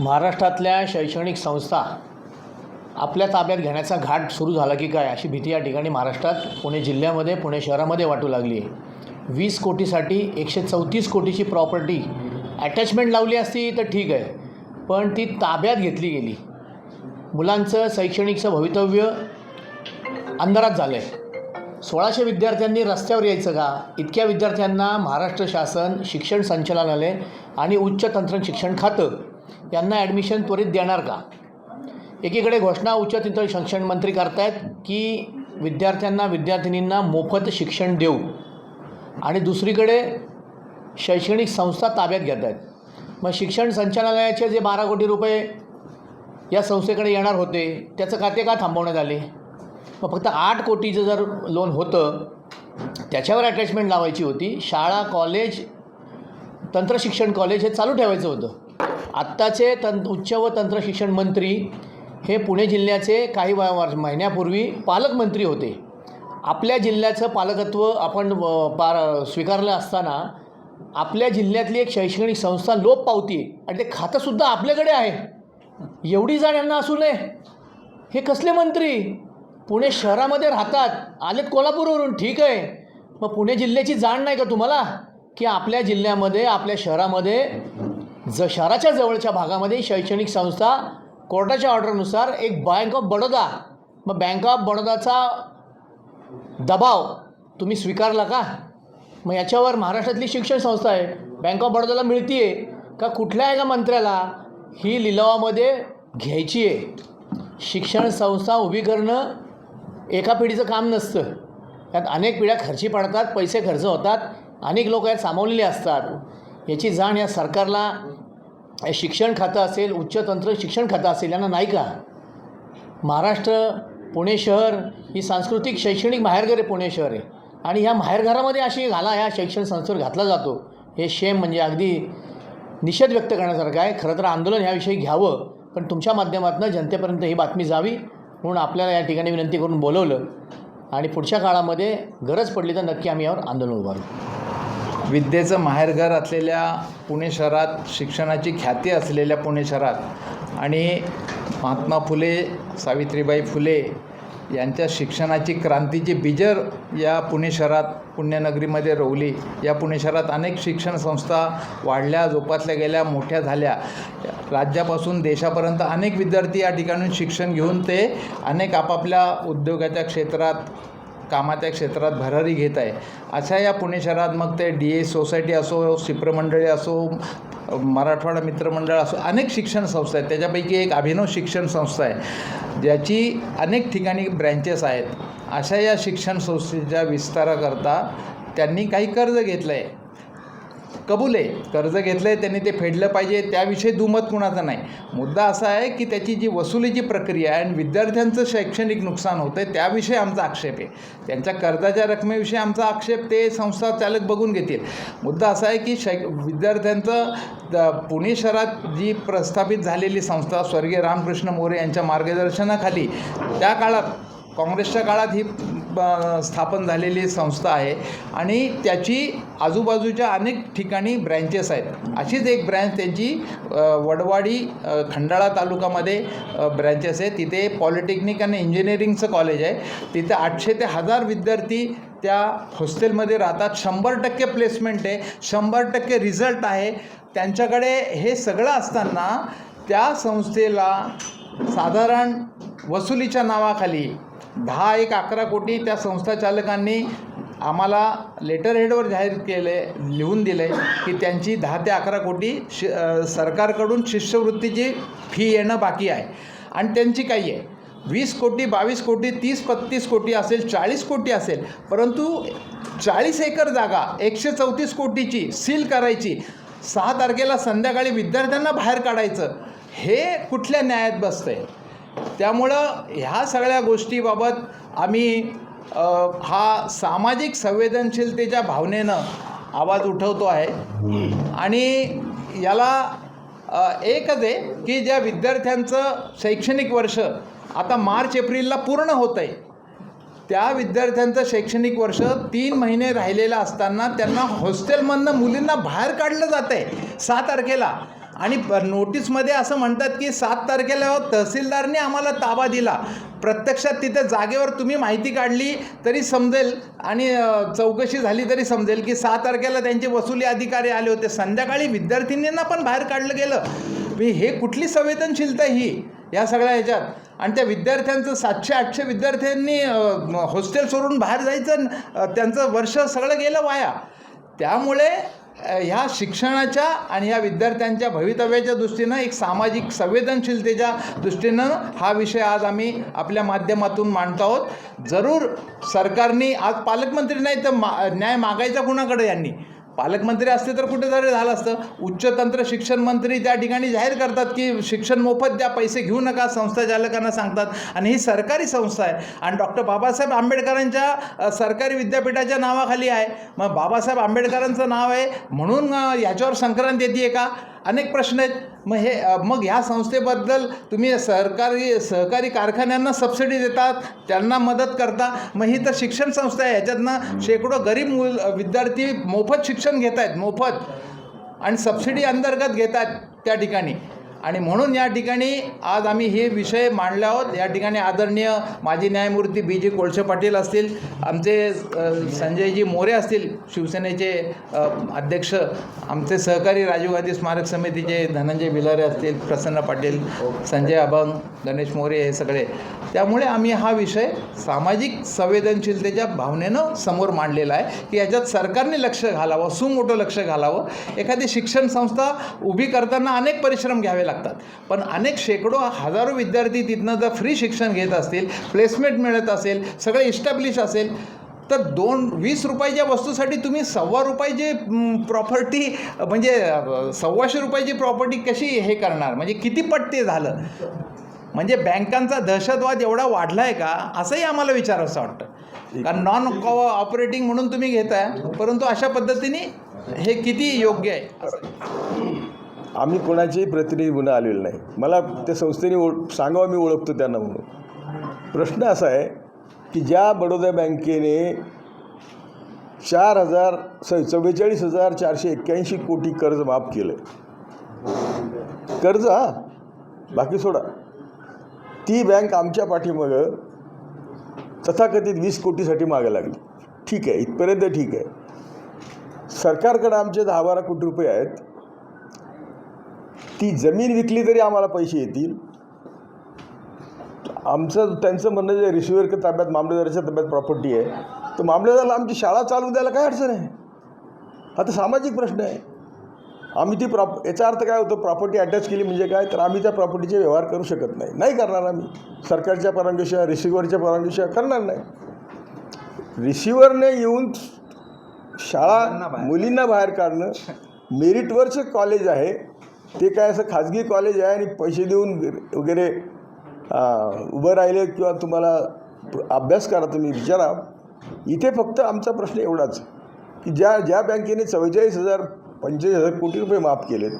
महाराष्ट्रातल्या शैक्षणिक संस्था आपल्या ताब्यात घेण्याचा घाट सुरू झाला की काय अशी भीती या ठिकाणी महाराष्ट्रात पुणे जिल्ह्यामध्ये पुणे शहरामध्ये वाटू लागली आहे. वीस कोटीसाठी एकशे चौतीस कोटीची प्रॉपर्टी अटॅचमेंट लावली असती तर ठीक आहे पण ती ताब्यात घेतली गेली. मुलांचं शैक्षणिकचं भवितव्य अंधारात झालं आहे सोळाशे विद्यार्थ्यांनी रस्त्यावर यायचं का? इतक्या विद्यार्थ्यांना महाराष्ट्र शासन शिक्षण संचालनालय आणि उच्च तंत्र शिक्षण खातं यांना ॲडमिशन त्वरित देणार का? एकीकडे घोषणा उच्च तिथं शिक्षण मंत्री करतायत की विद्यार्थ्यांना विद्यार्थिनींना मोफत शिक्षण देऊ. आणि दुसरीकडे शैक्षणिक संस्था ताब्यात घेत आहेत मग शिक्षण संचालनालयाचे जे बारा कोटी रुपये या संस्थेकडे येणार होते त्याचं खाते का थांबवण्यात आले? मग फक्त आठ कोटीचं जर लोन होतं त्याच्यावर अटॅचमेंट लावायची होती. शाळा कॉलेज तंत्रशिक्षण कॉलेज हे चालू ठेवायचं होतं. आत्ताचे तं उच्च व तंत्रशिक्षण मंत्री हे पुणे जिल्ह्याचे काही महिन्यापूर्वी पालकमंत्री होते. आपल्या जिल्ह्याचं पालकत्व आपण पार स्वीकारलं असताना आपल्या जिल्ह्यातली एक शैक्षणिक संस्था लोप पावती आणि ते खातंसुद्धा आपल्याकडे आहे. एवढी जाण यांना असू नये. हे कसले मंत्री? पुणे शहरामध्ये राहतात. आलेत कोल्हापूरवरून. ठीक आहे. मग पुणे जिल्ह्याची जाण नाही का तुम्हाला? की आपल्या जिल्ह्यामध्ये आपल्या शहरामध्ये ज शहराच्या जवळच्या भागामध्ये शैक्षणिक संस्था कोर्टाच्या ऑर्डरनुसार एक बँक ऑफ बडोदा मग बँक ऑफ बडोदाचा दबाव तुम्ही स्वीकारला का? मग याच्यावर महाराष्ट्रातली शिक्षण संस्था आहे बँक ऑफ बडोदाला मिळती आहे का कुठल्या एका मंत्र्याला ही लिलावामध्ये घ्यायची आहे शिक्षण संस्था उभी करणं एका पिढीचं काम नसतं. त्यात अनेक पिढ्या खर्ची पडतात पैसे खर्च होतात अनेक लोक यात सामावलेले असतात. याची जाण या सरकारला शिक्षण खातं असेल उच्च तंत्र शिक्षण खातं असेल यांना नाही का? महाराष्ट्र पुणे शहर ही सांस्कृतिक शैक्षणिक माहेरघर आहे पुणे शहर आहे. आणि ह्या माहेरघरामध्ये अशी घाला ह्या शैक्षणिक संस्थेवर घातला जातो. हे शेम म्हणजे अगदी निषेध व्यक्त करण्यासारखं आहे. खरं तर आंदोलन ह्याविषयी घ्यावं पण तुमच्या माध्यमातून जनतेपर्यंत ही बातमी जावी म्हणून आपल्याला या ठिकाणी विनंती करून बोलवलं. आणि पुढच्या काळामध्ये गरज पडली तर नक्की आम्ही यावर आंदोलन उभारू. विद्येचं माहेरघर असलेल्या पुणे शहरात शिक्षणाची ख्याती असलेल्या पुणे शहरात आणि महात्मा फुले सावित्रीबाई फुले यांच्या शिक्षणाची क्रांतीची बिजर या पुणे शहरात पुण्यनगरीमध्ये रोवली. या पुणे शहरात अनेक शिक्षण संस्था वाढल्या जोपासल्या गेल्या मोठ्या झाल्या. राज्यापासून देशापर्यंत अनेक विद्यार्थी या ठिकाणून शिक्षण घेऊन ते अनेक आपापल्या उद्योगाच्या क्षेत्रात कामाच्या क्षेत्रात भरारी घेत आहे. अशा या पुणे शहरात मग ते डी ए सोसायटी असो शिप्रमंडळी असो मराठवाडा मित्रमंडळ असो अनेक शिक्षण संस्था आहेत. त्याच्यापैकी एक अभिनव शिक्षण संस्था आहे. ज्याची अनेक ठिकाणी ब्रँचेस आहेत. अशा या शिक्षण संस्थेच्या विस्ताराकरता त्यांनी काही कर्ज घेतलं आहे कबूल आहे. कर्ज घेतलं आहे त्यांनी ते फेडलं पाहिजे त्याविषयी दुमत कुणाचं नाही. मुद्दा असा आहे की त्याची जी वसुलीची प्रक्रिया आहे आणि विद्यार्थ्यांचं शैक्षणिक नुकसान होतं आहे त्याविषयी आमचा आक्षेप आहे. त्यांच्या कर्जाच्या रकमेविषयी आमचा आक्षेप ते संस्था चालक बघून घेतील. मुद्दा असा आहे की शै विद्यार्थ्यांचं द- पुणे शहरात जी प्रस्थापित झालेली संस्था स्वर्गीय रामकृष्ण मोरे यांच्या मार्गदर्शनाखाली त्या काळात काँग्रेसच्या काळात ही स्थापन झालेली संस्था आहे आणि त्याची आजूबाजूच्या अनेक ठिकाणी ब्रँचेस आहेत. अशीच एक ब्रँच त्यांची वडवाडी खंडाळा तालुकामध्ये ब्रँचेस आहे तिथे पॉलिटेक्निक आणि इंजिनिअरिंगचं कॉलेज आहे. तिथे आठशे ते हजार विद्यार्थी त्या हॉस्टेलमध्ये राहतात. शंभर टक्के प्लेसमेंट आहे. शंभर टक्के रिझल्ट आहे. त्यांच्याकडे हे सगळं असताना त्या संस्थेला साधारण वसुलीच्या नावाखाली दहा एक अकरा कोटी त्या संस्था चालकांनी आम्हाला लेटर हेडवर जाहीर केले लिहून दिले की त्यांची दहा ते अकरा कोटी शि सरकारकडून शिष्यवृत्तीची फी येणं बाकी आहे. आणि त्यांची काही आहे. वीस कोटी बावीस कोटी तीस पस्तीस कोटी असेल चाळीस कोटी असेल परंतु चाळीस एकर जागा एकशे चौतीस कोटीची सील करायची सहा तारखेला संध्याकाळी विद्यार्थ्यांना बाहेर काढायचं हे कुठल्या न्यायात बसतं आहे त्यामुळं ह्या सगळ्या गोष्टीबाबत आम्ही हा सामाजिक संवेदनशीलतेच्या भावनेनं आवाज उठवतो आहे. आणि याला एकच आहे की ज्या विद्यार्थ्यांचं शैक्षणिक वर्ष आता मार्च एप्रिलला पूर्ण होतं आहे त्या विद्यार्थ्यांचं शैक्षणिक वर्ष तीन महिने राहिलेलं असताना त्यांना हॉस्टेलमधनं मुलींना बाहेर काढलं जातं आहे सहा तारखेला. आणि प- नोटीसमध्ये असं म्हणतात की सात तारखेला हो, तहसीलदारने आम्हाला ताबा दिला. प्रत्यक्षात तिथे जागेवर तुम्ही माहिती काढली तरी समजेल आणि चौकशी झाली तरी समजेल की सात तारखेला त्यांचे वसुली अधिकारी आले होते. संध्याकाळी विद्यार्थिनींना पण बाहेर काढलं गेलं. मी हे कुठली संवेदनशीलता ही या सगळ्या ह्याच्यात? आणि त्या विद्यार्थ्यांचं सातशे आठशे विद्यार्थ्यांनी हॉस्टेल सोडून बाहेर जायचं त्यांचं वर्ष सगळं गेलं वाया. त्यामुळे ह्या शिक्षणाच्या आणि ह्या विद्यार्थ्यांच्या भवितव्याच्या दृष्टीनं एक सामाजिक संवेदनशीलतेच्या दृष्टीनं हा विषय आज आम्ही आपल्या माध्यमातून मांडत आहोत. जरूर सरकारने आज पालकमंत्री नाही तर मा न्याय मागायचा कुणाकडे यांनी? पालकमंत्री असते तर कुठेतरी झालं असतं. उच्च तंत्र शिक्षण मंत्री त्या ठिकाणी जाहीर करतात की शिक्षण मोफत द्या पैसे घेऊ नका संस्था चालकांना सांगतात. आणि ही सरकारी संस्था आहे. आणि डॉक्टर बाबासाहेब आंबेडकरांच्या सरकारी विद्यापीठाच्या नावाखाली आहे. मग बाबासाहेब आंबेडकरांचं नाव आहे. म्हणून याच्यावर संक्रांत येते का? अनेक प्रश्न आहेत. मग हे मग ह्या संस्थेबद्दल तुम्ही सरकारी सहकारी कारखान्यांना सबसिडी देतात त्यांना मदत करता. मग ही तर शिक्षण संस्था आहे. ह्याच्यातनं शेकडो गरीब मुल विद्यार्थी मोफत शिक्षण घेत आहेत मोफत. आणि सबसिडी अंतर्गत घेतात त्या ठिकाणी. आणि म्हणून या ठिकाणी आज आम्ही हे विषय मांडले आहोत. या ठिकाणी आदरणीय माजी न्यायमूर्ती बी जी कोळसे पाटील असतील आमचे संजयजी मोरे असतील शिवसेनेचे अध्यक्ष आमचे सहकारी राजीव गांधी स्मारक समितीचे धनंजय भिलारे असतील प्रसन्न पाटील संजय अभंग गणेश मोरे हे सगळे. त्यामुळे आम्ही हा विषय सामाजिक संवेदनशीलतेच्या भावनेनं समोर मांडलेला आहे की याच्यात सरकारने लक्ष घालावं सुमोठं लक्ष घालावं. एखादी शिक्षण संस्था उभी करताना अनेक परिश्रम घ्यावे लागतात. पण अनेक शेकडो हजारो विद्यार्थी तिथनं जर फ्री शिक्षण घेत असतील प्लेसमेंट मिळत असेल सगळं इस्टॅब्लिश असेल तर दोन वीस रुपयाच्या वस्तूसाठी तुम्ही सव्वा रुपयाची प्रॉपर्टी म्हणजे सव्वाशे रुपयाची प्रॉपर्टी कशी हे करणार? म्हणजे किती पट ते झालं? म्हणजे बँकांचा दहशतवाद एवढा वाढला आहे का? असंही आम्हाला विचारावंसं वाटतं. कारण नॉन ऑपरेटिंग म्हणून तुम्ही घेताय परंतु अशा पद्धतीने हे किती योग्य आहे? आम्ही कोणाचेही प्रतिनिधी म्हणून आलेलो नाही. मला त्या संस्थेने ओळ सांगावं मी ओळखतो त्यांना म्हणून. प्रश्न असा आहे की ज्या बडोदा बँकेने चार हजार स चव्वेचाळीस हजार चारशे एक्क्याऐंशी कोटी कर्ज माफ केलं कर्ज हा? बाकी सोडा. ती बँक आमच्या पाठीमागं तथाकथित वीस कोटीसाठी मागे लागली. ठीक आहे इथपर्यंत ठीक आहे. सरकारकडं आमचे दहा बारा कोटी रुपये आहेत. ती जमीन विकली तरी आम्हाला पैसे येतील. आमचं त्यांचं म्हणणं जे रिसिव्हर ताब्यात मामलेदाराच्या ताब्यात प्रॉपर्टी आहे. तर मामलेदाराला आमची शाळा चालू द्यायला काय अडचण आहे? हा तर सामाजिक प्रश्न आहे. आम्ही ती प्रॉप याचा अर्थ काय होतो? प्रॉपर्टी अटॅच केली म्हणजे काय? तर आम्ही त्या प्रॉपर्टीचे व्यवहार करू शकत नाही. नाही करणार आम्ही. सरकारच्या परवानगीशिवाय रिसिव्हरच्या परवानगीशिवाय करणार नाही. रिसिव्हरने येऊन शाळा मुलींना बाहेर काढणं मेरिटवरचं कॉलेज आहे. ते काय असं खाजगी कॉलेज आहे आणि पैसे देऊन वगैरे उभं राहिले किंवा तुम्हाला अभ्यास करा तुम्ही विचारा. इथे फक्त आमचा प्रश्न एवढाच की ज्या ज्या बँकेने चव्वेचाळीस हजार पंचेचाळीस हजार कोटी रुपये माफ केलेत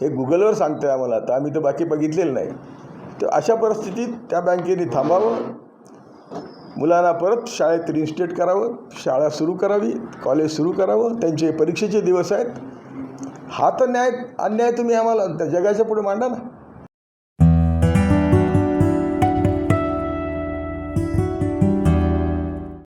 हे गुगलवर सांगतं आहे आम्हाला तर आम्ही तर बाकी बघितलेलं नाही. तर अशा परिस्थितीत त्या बँकेने थांबावं. मुलांना परत शाळेत रिइन्स्टेट करावं. शाळा सुरू करावी कॉलेज सुरू करावं. त्यांचे परीक्षेचे दिवस आहेत. हा तर न्याय अन्याय तुम्ही आम्हाला त्या जगाच्या पुढे मांडा ना.